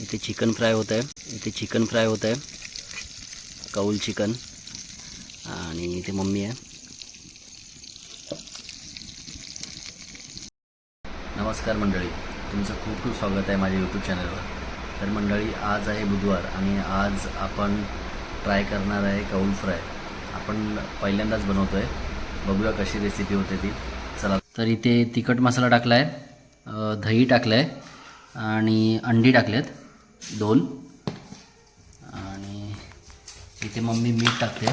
इथे chicken fry होत आहे इथे चिकन फ्राय होत आहे कौल चिकन. आणि इथे मम्मी आहे. नमस्कार मंडळी. तुमचं खूप खूप स्वागत आहे माझ्या यूट्यूब चॅनलवर तर मंडळी आज आहे बुधवार आणि आज आपण ट्राय करणार आहे कौल फ्राय. आपण पहिल्यांदाच बनवतो आहे बघूया कशी रेसिपी होते ती. चला. तर इथे तिखट मसाला टाकला आहे दही टाकलं आहे आणि अंडी टाकलेत. दोन. आणि इथे मम्मी मीठ टाकते.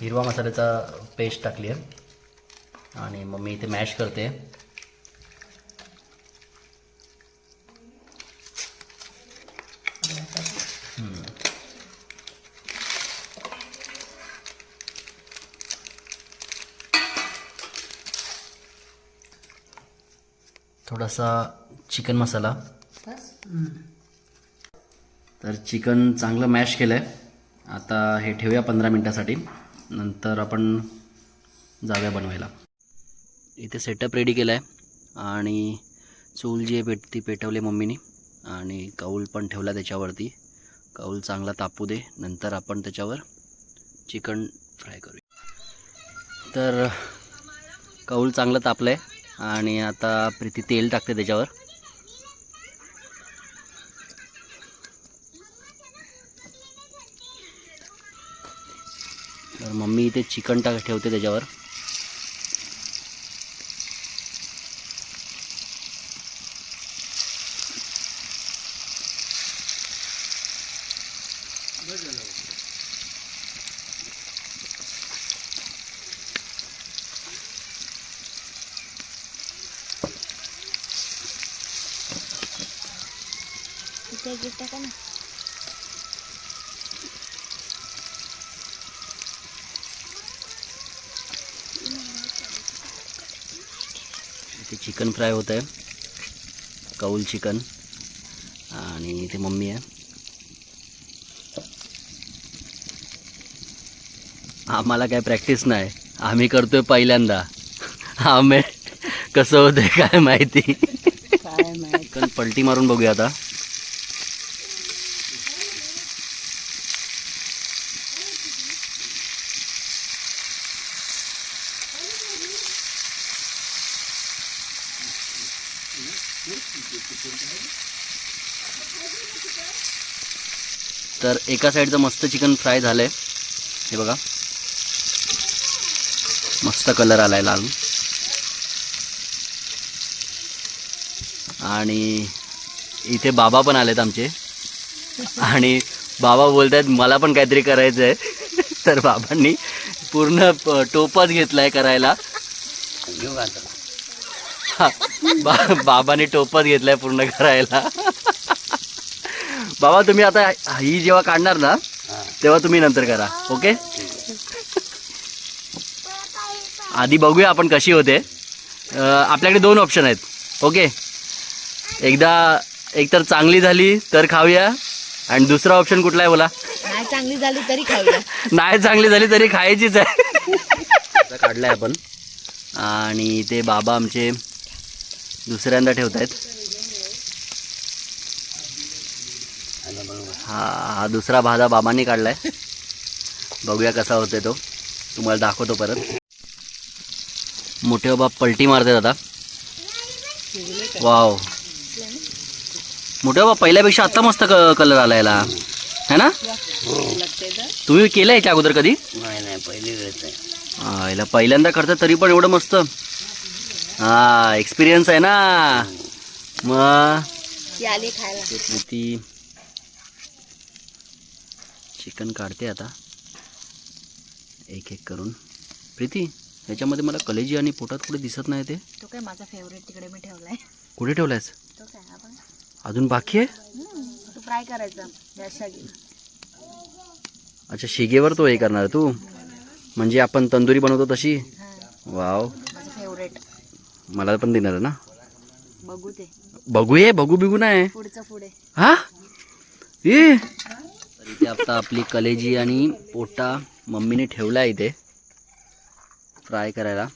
हिरवा मसाल्याचा पेस्ट टाकली आहे. आणि मम्मी इथे मॅश करते. थोडासा चिकन मसाला. तर चिकन चांगलं मॅश केलं आहे आता हे ठेवूया पंधरा मिनटासाठी. नंतर आपण जाऊया बनवायला. इथे सेटअप रेडी केला आहे आणि चूल जी आहे पेट ती पेटवली मम्मीनी. आणि कौल पण ठेवला त्याच्यावरती. कौल चांगला तापू दे. नंतर आपण त्याच्यावर चिकन फ्राय करूया. तर कौल चांगलं तापलं आहे आणि आता प्रीती तेल टाकते त्याच्यावर. तर मम्मी इथे चिकन टाक ठेवते त्याच्यावर. एक गिफ्ट टाका ना इथे चिकन फ्राय होत आहे. कौल चिकन. आणि इथे मम्मी आहे. आम्हाला काय प्रॅक्टिस नाही. आम्ही करतोय पहिल्यांदा. आम्ही कसं होतंय काय माहिती? काय माहीत? चिकन पलटी मारून बघूया आता. तर एका साईडचं मस्त चिकन फ्राय झालंय. हे बघा. मस्त कलर आला आहे लाल. आणि इथे बाबा पण आलेत आमचे. आणि बाबा बोलत आहेत मला पण काहीतरी करायचं आहे तर बाबांनी पूर्ण टोपच घेतलाय करायला. बा- बाबांनी टोपच घेतलाय पूर्ण करायला. बाबा तुम्ही आता ही जेव्हा काढणार ना तेव्हा तुम्ही नंतर करा ओके? आधी बघूया आपण कशी होते. आपल्याकडे दोन ऑप्शन आहेत ओके? एकदा एकतर चांगली झाली तर खाऊया. आणि दुसरा ऑप्शन कुठला आहे बोला? नाही चांगली झाली तरी खाऊया. नाही चांगली झाली तरी खायचीच आहे. काढलाय आपण. आणि ते बाबा आमचे दुसऱ्यांदा ठेवत आहेत हा हा दुसरा भाजा बाबांनी काढलाय. बघूया कसा होतोय तो. तुम्हाला दाखवतो परत. मोठे बाबा पलटी मारतात आता. वाव. मोठे बाबा पहिल्यापेक्षा आत्ता मस्त कलर आला याला. है ना? तुम्ही केलं याच्या अगोदर कधी? नाही नाही पहिली वेळच आहे. हा, याला पहिल्यांदा करतात तरी पण एवढं मस्त. हा एक्सपिरियन्स आहे ना. मग? ती आली खायला. ती चिकन काढते आता. एक एक करून. प्रीती याच्यामध्ये मला कलेजी आणि पोटात कुठे दिसत नाही ते? तो काय माझा फेवरेट तिकडे मी ठेवलाय. कुठे ठेवलायस? तो काय आपण? अजून बाकी आहे? तो फ्राय करायचा. अच्छा शिगेवर तो हे करणार तू? म्हणजे आपण तंदुरी बनवतो तशी? वाव. माझं फेवरेट मला पण देणार ना? बघू ते. बघू ये बघू बिघू नाही. पुढचं पुढे. हा? ये ते आता आपली कलेजी आणि पोटा मम्मीने ठेवला आहे इथे. फ्राय करायला.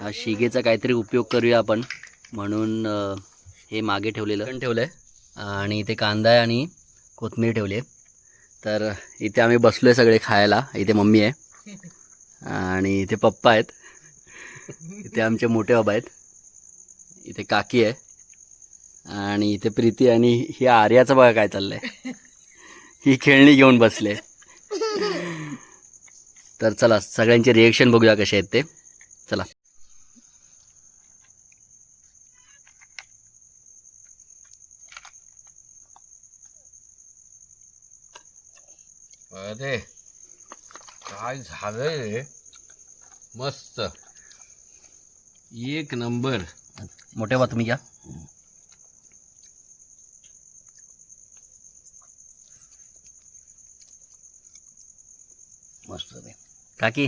हा शिगेचा काहीतरी उपयोग करूया आपण. म्हणून हे मागे ठेवलेलं. ठेवलं आहे आणि इथे कांदा आहे आणि कोथमीर ठेवली आहे. तर इथे आम्ही बसलो आहे सगळे खायला. इथे मम्मी आहे. आणि इथे पप्पा आहेत. इथे आमचे मोठे बाबा आहेत. इथे काकी आहे. आणि इथे प्रीती आणि ही आर्याचं बघा काय चाललंय. ही खेळणी घेऊन बसले. तर चला सगळ्यांचे रिएक्शन बघूया कसे आहेत ते. चला. अरे काय झालंय मस्त. एक नंबर. मोठे बा तुम्ही घ्या. मस्त आहे. काकी?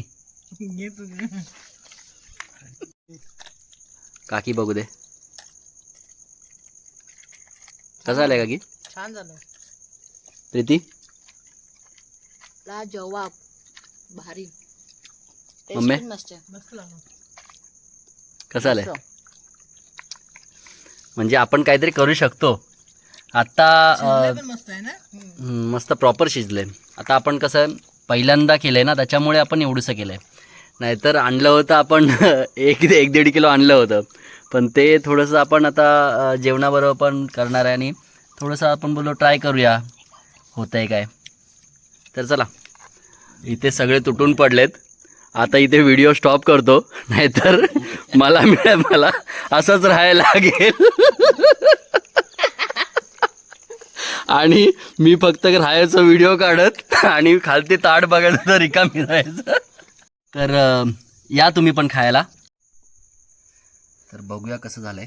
काकी बघू दे. कसं आलंय काकी? छान झालं. प्रीती? ला जवाब. भारी. मम्मी? टेस्ट मस्त आहे. कसं आलंय. म्हणजे आपण काहीतरी करू शकतो. आता मस्त प्रॉपर शिजलंय. आता आपण कसं पहिल्यांदा केलं आहे ना त्याच्यामुळे आपण एवढंसं आहे नाहीतर आणलं होतं आपण एक एक दीड किलो आणलं होतं. पण ते थोडंसं आपण आता जेवणाबरोबर पण करणार आहे आणि थोडंसं आपण बोललो ट्राय करूया होतंय काय. तर चला इथे सगळे तुटून पडलेत. आता इथे व्हिडिओ स्टॉप करतो नाहीतर मला मिळेल मला असंच राहायला लागेल. आणि मी फक्त राहायचं व्हिडिओ काढत. आणि खालती ताट बघायचं तर रिकामी राहायचं तर या तुम्ही पण खायला. तर बघूया कसं झालंय.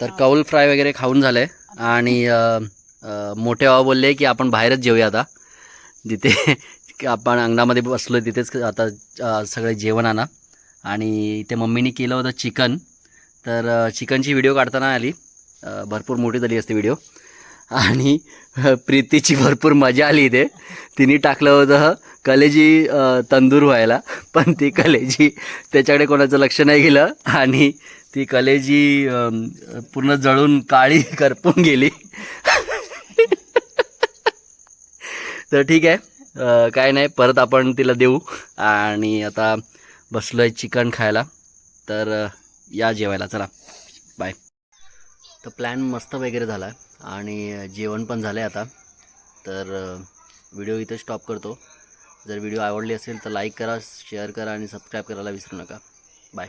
तर कौल फ्राय वगैरे खाऊन झालंय. आणि मोठे बाबा बोलले की आपण बाहेरच जेऊया आता. जिथे आपण अंगणामध्ये बसलो तिथेच आता सगळे जेवण आणा. आणि ते मम्मीने केलं होतं चिकन. तर चिकनची व्हिडिओ काढताना आली. भरपूर मोठी झाली असते व्हिडिओ. आणि प्रीतीची भरपूर मजा आली इथे. तिने टाकलं होतं कलेजी तंदूर व्हायला. पण ती कलेजी त्याच्याकडे कोणाचं लक्ष नाही गेलं. आणि ती कलेजी पूर्ण जळून काळी करपून गेली. तर ठीक आहे. काय नाही परत आपण तिला देऊ. आणि आता बसलो आहे चिकन खायला. तर या जेवायला चला. बाय तर प्लॅन मस्त वगैरे झाला आणि जेवण पण झालं आहे आता. तर व्हिडिओ इथे स्टॉप करतो. जर व्हिडिओ आवडली असेल तर लाईक करा शेअर करा आणि सबस्क्राईब करायला विसरू नका. बाय